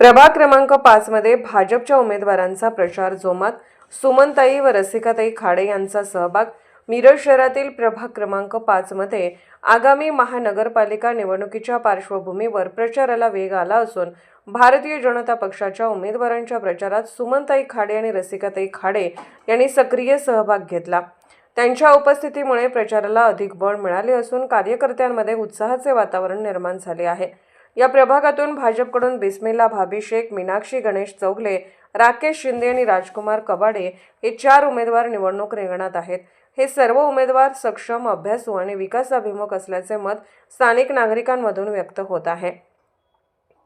प्रभाग क्रमांक पाचमध्ये भाजपच्या उमेदवारांचा प्रचार जोमात. सुमनताई व रसिकाताई खाडे यांचा सहभाग. मिरज शहरातील प्रभाग क्रमांक पाचमध्ये आगामी महानगरपालिका निवडणुकीच्या पार्श्वभूमीवर प्रचाराला वेग आला असून भारतीय जनता पक्षाच्या उमेदवारांच्या प्रचारात सुमनताई खाडे आणि रसिकाताई खाडे यांनी सक्रिय सहभाग घेतला. त्यांच्या उपस्थितीमुळे प्रचाराला अधिक बळ मिळाले असून कार्यकर्त्यांमध्ये उत्साहाचे वातावरण निर्माण झाले आहे. या प्रभागातून भाजपकडून बिस्मिल्ला भाभी शेख मीनाक्षी गणेश चौगले राकेश शिंदे आणि राजकुमार कबाडे हे चार उमेदवार निवडणूक रिंगणात आहेत. हे सर्व उमेदवार सक्षम अभ्यासू आणि विकासाभिमुख असल्याचे मत स्थानिक नागरिकांमधून व्यक्त होत आहे.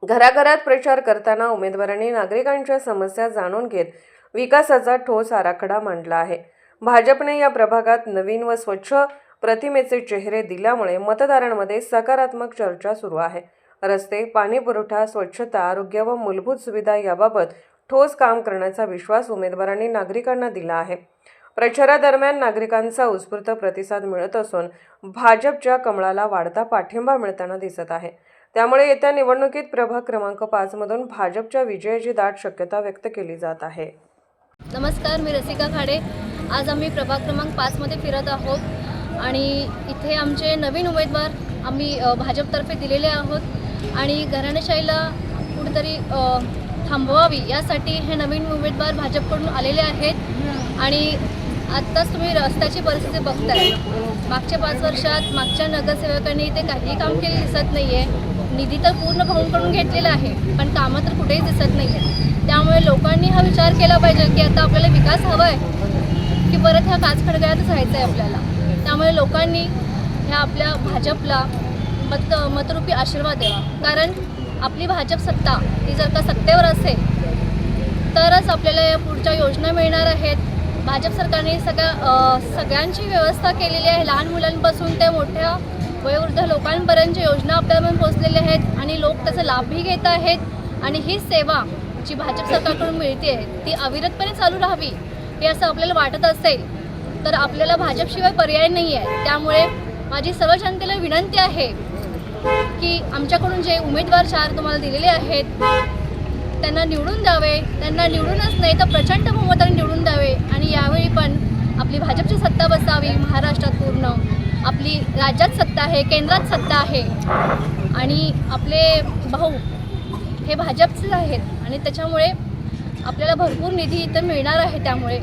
घराघरात प्रचार करताना उमेदवारांनी नागरिकांच्या समस्या जाणून घेत विकासाचा ठोस आराखडा मांडला आहे. भाजपने या प्रभागात नवीन व स्वच्छ प्रतिमेचे चेहरे दिल्यामुळे मतदारांमध्ये सकारात्मक चर्चा सुरू आहे. रस्ते पाणी पुरवठा स्वच्छता आरोग्य व मूलभूत सुविधा याबाबत ठोस काम करण्याचा विश्वास उमेदवारांनी नागरिकांना दिला आहे. प्रचारादरम्यान नागरिकांचा उत्स्फूर्त प्रतिसाद मिळत असून भाजपच्या कमळाला वाढता पाठिंबा मिळताना दिसत आहे. त्यामुळे येत्या निवडणुकीत प्रभाग क्रमांक पाचमधून भाजपच्या विजयाची दाट शक्यता व्यक्त केली जात आहे. नमस्कार मी रसिका खाडे. आज आम्ही प्रभाग क्रमांक पाचमध्ये फिरत आहोत आणि इथे आमचे नवीन उमेदवार आम्ही भाजपतर्फे दिलेले आहोत. आणि घराणेशाहीला कुठेतरी थांबवावी यासाठी हे नवीन उमेदवार भाजपकडून आलेले आहेत. आणि आत्ताच तुम्ही रस्त्याची परिस्थिती बघताय. मागच्या पाच वर्षात मागच्या नगरसेवकांनी इथे काही काम केले दिसत नाही आहे निधी तर पूर्ण भाऊंकडून घेतलेला आहे पण कामं तर कुठेही दिसत नाही आहे त्यामुळे लोकांनी हा विचार केला पाहिजे की आता आपल्याला विकास हवा आहे की परत ह्या काच खडगळ्यातच राहायचं आहे आपल्याला. त्यामुळे लोकांनी ह्या आपल्या भाजपला मत मतरूपी आशीर्वाद द्यावा. कारण आपली भाजप सत्ता ही जर का सत्तेवर असेल तरच आपल्याला या पुढच्या योजना मिळणार आहेत. भाजप सरकारने सगळ्या सगळ्यांची व्यवस्था केलेली आहे. लहान मुलांपासून ते मोठ्या वयोवृद्ध लोकांपर्यंतच्या योजना आपल्यापर्यंत पोहोचलेल्या आहेत आणि लोक त्याचा लाभही घेत आहेत आणि ही सेवा जी भाजप सरकारकडून मिळते ती अविरतपणे चालू राहावी हे असं आपल्याला वाटत असेल तर आपल्याला भाजपशिवाय पर्याय नाही आहे त्यामुळे माझी सर्व जनतेला विनंती आहे की आमच्याकडून जे उमेदवार चार तुम्हाला दिलेले आहेत त्यांना निवडून द्यावे. त्यांना निवडूनच नाही तर प्रचंड बहुमताने निवडून द्यावे. आणि यावेळी पण आपली भाजपची सत्ता बसावी महाराष्ट्रात पूर्ण. आपली राज्यात सत्ता आहे केंद्रात सत्ता आहे. आणि आपले भाऊ हे भाजपचेच आहेत. आणि त्याच्यामुळे आपल्याला भरपूर निधी इथं मिळणार आहे त्यामुळे.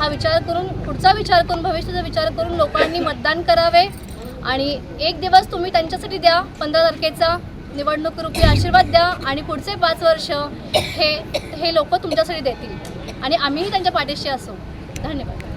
हा विचार करून पुढचा विचार करून भविष्याचा विचार करून लोकांनी मतदान करावे. आणि एक दिवस तुम्ही त्यांच्यासाठी द्या. पंधरा तारखेचा निवडणूक रूपी आशीर्वाद द्या आणि पुढचे पाच वर्ष हे हे लोक तुमच्यासाठी देतील. आणि आम्हीही त्यांच्या पाठीशी असू. धन्यवाद.